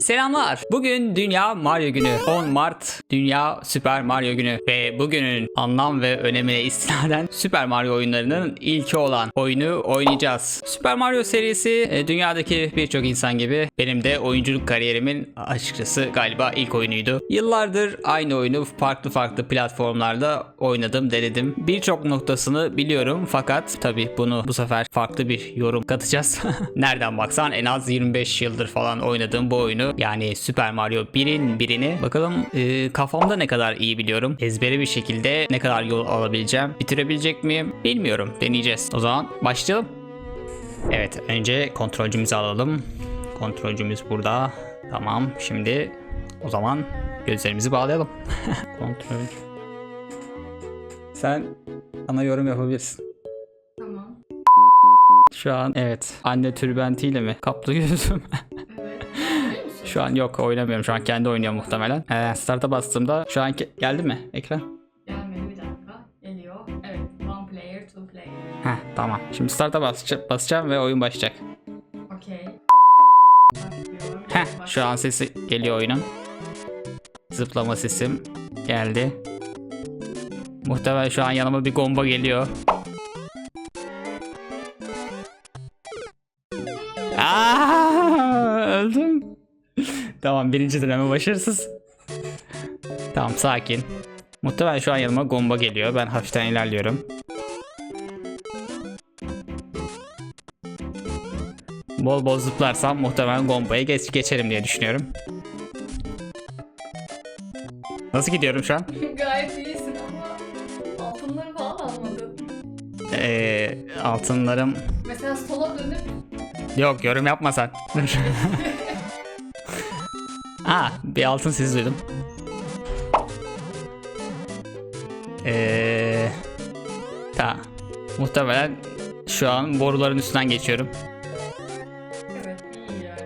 Selamlar. Bugün Dünya Mario Günü. 10 Mart Dünya Süper Mario Günü. Ve bugünün anlam ve önemine istinaden Süper Mario oyunlarının ilki olan oyunu oynayacağız. Süper Mario serisi e, dünyadaki birçok insan gibi benim de oyunculuk kariyerimin açıkçası galiba ilk oyunuydu. Yıllardır aynı oyunu farklı farklı platformlarda oynadım, denedim. Birçok noktasını biliyorum fakat tabi bunu bu sefer farklı bir yorum katacağız. Nereden baksan en az 25 yıldır falan oynadığım bu oyunu yani Super Mario 1'in birini bakalım e, kafamda ne kadar iyi biliyorum. Ezberi bir şekilde ne kadar yol alabileceğim. Bitirebilecek miyim? Bilmiyorum. Deneyeceğiz. O zaman başlayalım. Evet önce kontrolcümüzü alalım. Kontrolcümüz burada. Tamam şimdi o zaman gözlerimizi bağlayalım. Kontrolcü. Sen ana yorum yapabilirsin. Tamam. Şu an evet anne türbentiyle mi kaplı gözüm? Şu an yok oynamıyorum şu an kendi oynuyor muhtemelen. Ee, start'a bastığımda şu an geldi mi ekran? Gelmedi bir dakika. Geliyor. Evet. One player, two player. Heh tamam. Şimdi start'a basacağım, basacağım ve oyun başlayacak. Okey. Heh şu an sesi geliyor oyunun. Zıplama sesim geldi. Muhtemelen şu an yanıma bir gomba geliyor. Aa, öldüm. Tamam birinci deneme başarısız. Tamam sakin. Muhtemelen şu an yanıma gomba geliyor. Ben hafiften ilerliyorum. Bol bol zıplarsam muhtemelen gombaya geç geçerim diye düşünüyorum. Nasıl gidiyorum şu an? Gayet iyisin ama altınları falan almadın. Ee, altınlarım... Mesela sola dönüp Yok yorum yapma sen. Aa bir altın sesi duydum. Ee, tamam. Muhtemelen şu an boruların üstünden geçiyorum. evet iyi yani.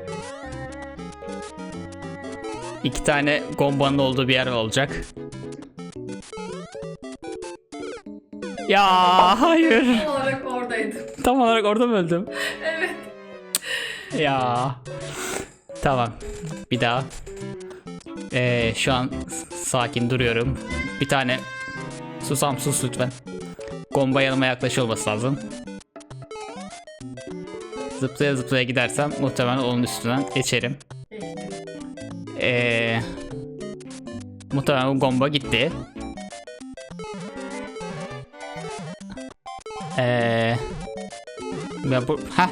İki tane gombanın olduğu bir yer olacak. Ya hayır. Tam olarak oradaydım. Tam olarak orada mı öldüm? Evet. Ya. Tamam. Bir daha. Ee, şu an sakin duruyorum. Bir tane susam sus lütfen. Gomba yanıma yaklaşıyor olması lazım. Zıplaya zıplaya gidersem muhtemelen onun üstünden geçerim. Ee, muhtemelen bu gomba gitti. Ee, ben bu, heh,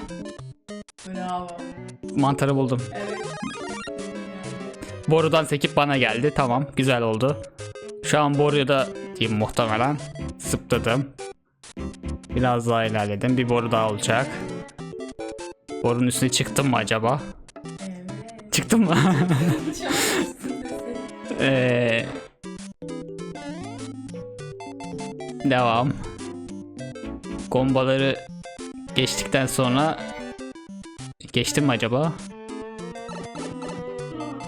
Bravo. mantarı buldum. Evet. Borudan sekip bana geldi. Tamam güzel oldu. Şu an boruya da diyeyim muhtemelen. Zıpladım. Biraz daha ilerledim. Bir boru daha olacak. Borunun üstüne çıktım mı acaba? Evet. Çıktım mı? Ee, devam. Kombaları geçtikten sonra geçtim mi acaba?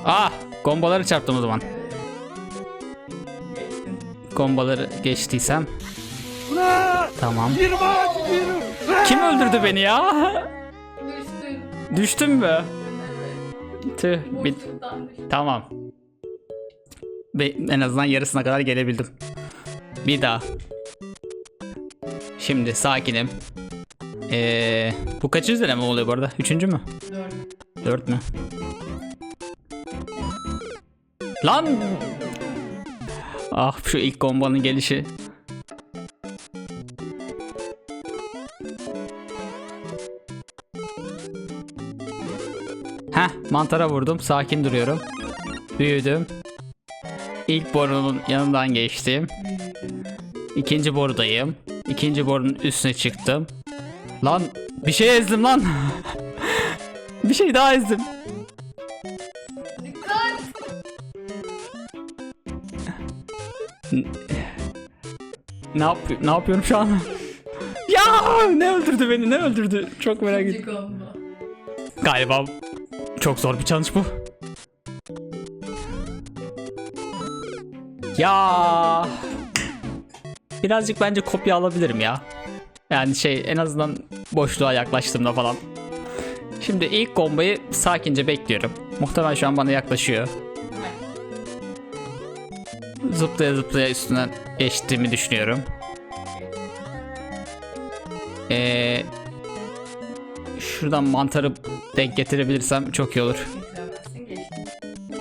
Ah! Kombaları çarptım o zaman. Geçtin. Kombaları geçtiysem. Tamam. Kim öldürdü beni ya? Düştüm mü? Tüh. Bir, tamam. Ve en azından yarısına kadar gelebildim. Bir daha. Şimdi sakinim. Ee, bu kaçıncı deneme oluyor bu arada? Üçüncü mü? Dört. Dört mü? Lan! Ah şu ilk kombanın gelişi. Heh mantara vurdum. Sakin duruyorum. Büyüdüm. İlk borunun yanından geçtim. İkinci borudayım. İkinci borunun üstüne çıktım. Lan bir şey ezdim lan. bir şey daha ezdim. Ne yap ne yapıyorum şu an? ya ne öldürdü beni? Ne öldürdü? Çok merak ettim. Galiba çok zor bir challenge bu. Ya birazcık bence kopya alabilirim ya. Yani şey en azından boşluğa yaklaştığımda falan. Şimdi ilk kombayı sakince bekliyorum. Muhtemelen şu an bana yaklaşıyor. Zıplaya zıplaya üstünden geçtiğimi düşünüyorum. Ee, şuradan mantarı denk getirebilirsem çok iyi olur.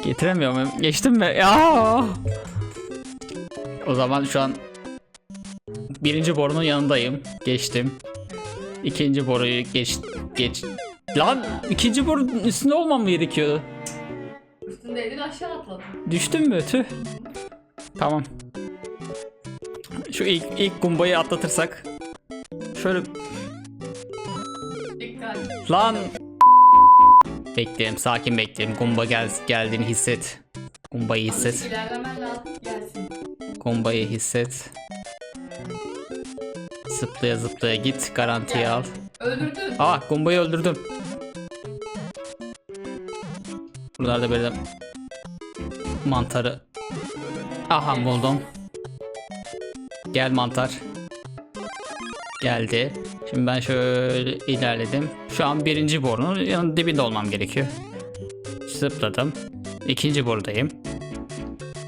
Getiremiyor muyum? Geçtim mi? Ya. O zaman şu an birinci borunun yanındayım. Geçtim. İkinci boruyu geç geç. Lan ikinci borunun üstünde olmam mı gerekiyordu? Üstündeydin aşağı atladın. Düştüm mü? Tüh. Tamam. Şu ilk ilk kumbayı atlatırsak. Şöyle Dikkat. lan. Bekleyelim, sakin bekleyelim. Kumba gel geldiğini hisset. Kumbayı hisset. İlerlemen lazım. Gelsin. Kombayı hisset. Zıplaya zıplaya git. Garantiye al. Öldürdün. Ah kombayı öldürdüm. Buralarda böyle mantarı. Aha buldum. Gel mantar. Geldi. Şimdi ben şöyle ilerledim. Şu an birinci borunun yanı dibinde olmam gerekiyor. Zıpladım. İkinci borudayım.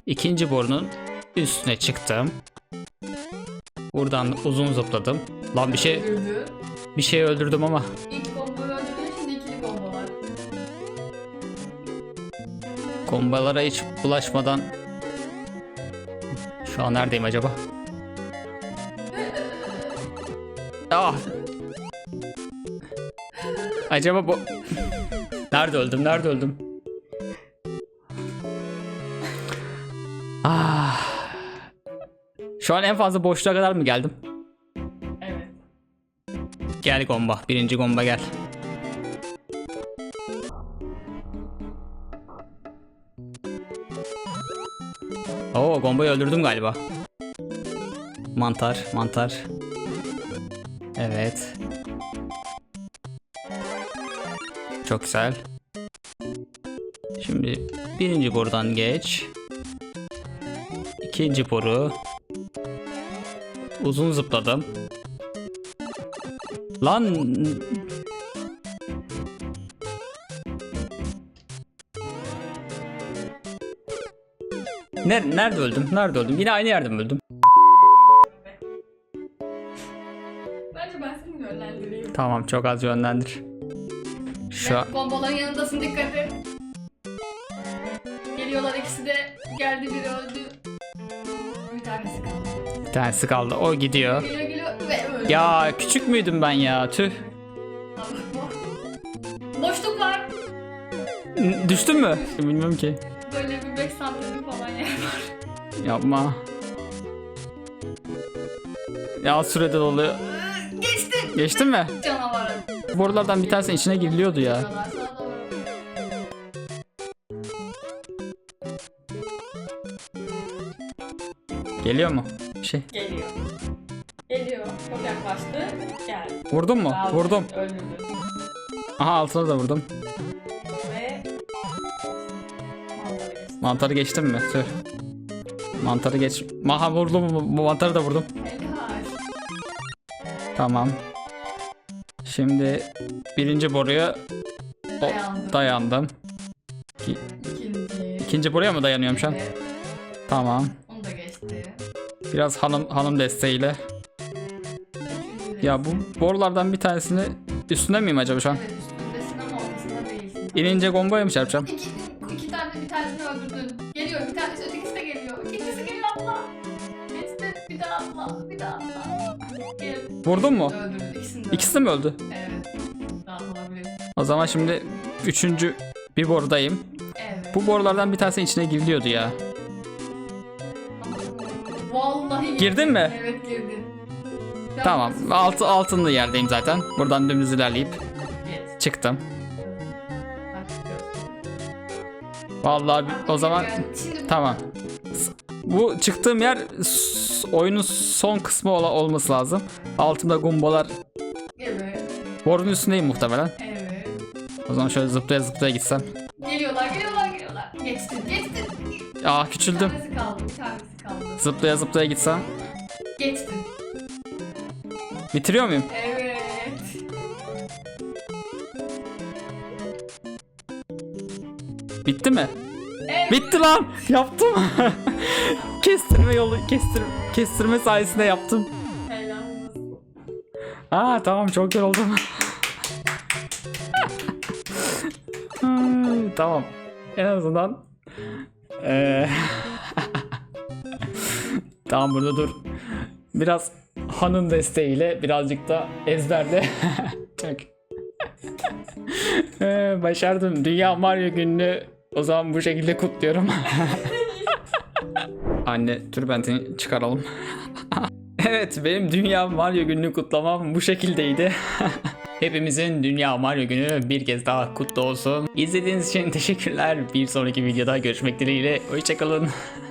İkinci borunun üstüne çıktım. Buradan uzun zıpladım. Lan bir şey Öldürdü. bir şey öldürdüm ama İlk bombayı öldürdün şimdi ikili bomba var. kombalara hiç bulaşmadan şu an neredeyim acaba? Ah. Acaba bu Nerede öldüm? Nerede öldüm? Ah. Şu an en fazla boşluğa kadar mı geldim? Evet. Gel gomba. Birinci gomba gel. Oo gombayı öldürdüm galiba. Mantar, mantar. Evet. Çok güzel. Şimdi birinci borudan geç. İkinci boru. Uzun zıpladım. Lan Ner nerede öldüm? Nerede öldüm? Yine aynı yerde mi öldüm? Tamam çok az yönlendir. Şu an Evet, bombaların yanındasın dikkat et. Geliyorlar ikisi de geldi biri öldü. Bir tanesi kaldı. bir tanesi kaldı. O gidiyor. Geliyor geliyor ve öldü. Ya küçük müydüm ben ya? Tüh. Boşluk var. N- Düştün mü? Bilmiyorum ki. Böyle bir 5 santim falan yer var. Yapma. Ya sürede doluyor. Geçtin. Mi? Canavarın. Borulardan bir tanesinin içine giriliyordu ya. Geliyor mu? Bir şey. Geliyor. Geliyor. Çok yaklaştı. Gel. Vurdun mu? Bravo. Vurdum. Öldürdü. Aha altına da vurdum. Ve. Mantarı geçtim mi? Tüh. Mantarı geç. Maha vurdum. Mantarı da vurdum. Helal. Tamam. Şimdi birinci boruya o- Dayandı. dayandım. İkinci. İkinci boruya mı dayanıyorum şu an? Evet. Tamam. Onu da geçti. Biraz hanım hanım desteğiyle. Üçüncü Ya bu borulardan bir tanesini üstünde miyim acaba şu an? Evet üstündesin ama ortasında değilsin. İnince bombaya mı çarpacağım? İki, iki tane bir tanesini öldürdün. Geliyor bir tanesi ötekisi de geliyor. İkincisi geliyor atla. Geçti bir daha atla. Bir daha atla. Gel. Vurdun mu? Öldürdün ikisini de. İkisi de mi öldü? Evet. Rahat. O zaman şimdi üçüncü bir borudayım. Evet. Bu borulardan bir tanesi içine giriliyordu ya. Vallahi Girdin mi? Evet girdin. Ya Tamam. Altı altınlı yerdeyim zaten. Buradan dümdüz ilerleyip Geç. çıktım. Bak. Vallahi bir- o zaman Şimdi tamam. S- Bu çıktığım yer s- oyunun son kısmı ola- olması lazım. Altımda gumbalar Borunun üstündeyim muhtemelen. Evet. O zaman şöyle zıplaya zıplaya gitsem. Geliyorlar, geliyorlar, geliyorlar. Geçtin, geçtin. Aa Bir küçüldüm. tanesi kaldı, bir tanesi kaldı. Zıplaya zıplaya gitsem. Geçtin. Bitiriyor muyum? Evet. Bitti mi? Evet. Bitti lan. Yaptım. kestirme yolu kestir kestirme sayesinde yaptım. Aa tamam çok yoruldum. Tamam. En azından eee, tamam burada dur. Biraz hanın desteğiyle birazcık da ezberle. çok. Eee, başardım. Dünya Mario gününü o zaman bu şekilde kutluyorum. Anne türbentini çıkaralım. Evet benim Dünya Mario gününü kutlamam bu şekildeydi. Hepimizin Dünya Mario günü bir kez daha kutlu olsun. İzlediğiniz için teşekkürler. Bir sonraki videoda görüşmek dileğiyle. Hoşçakalın.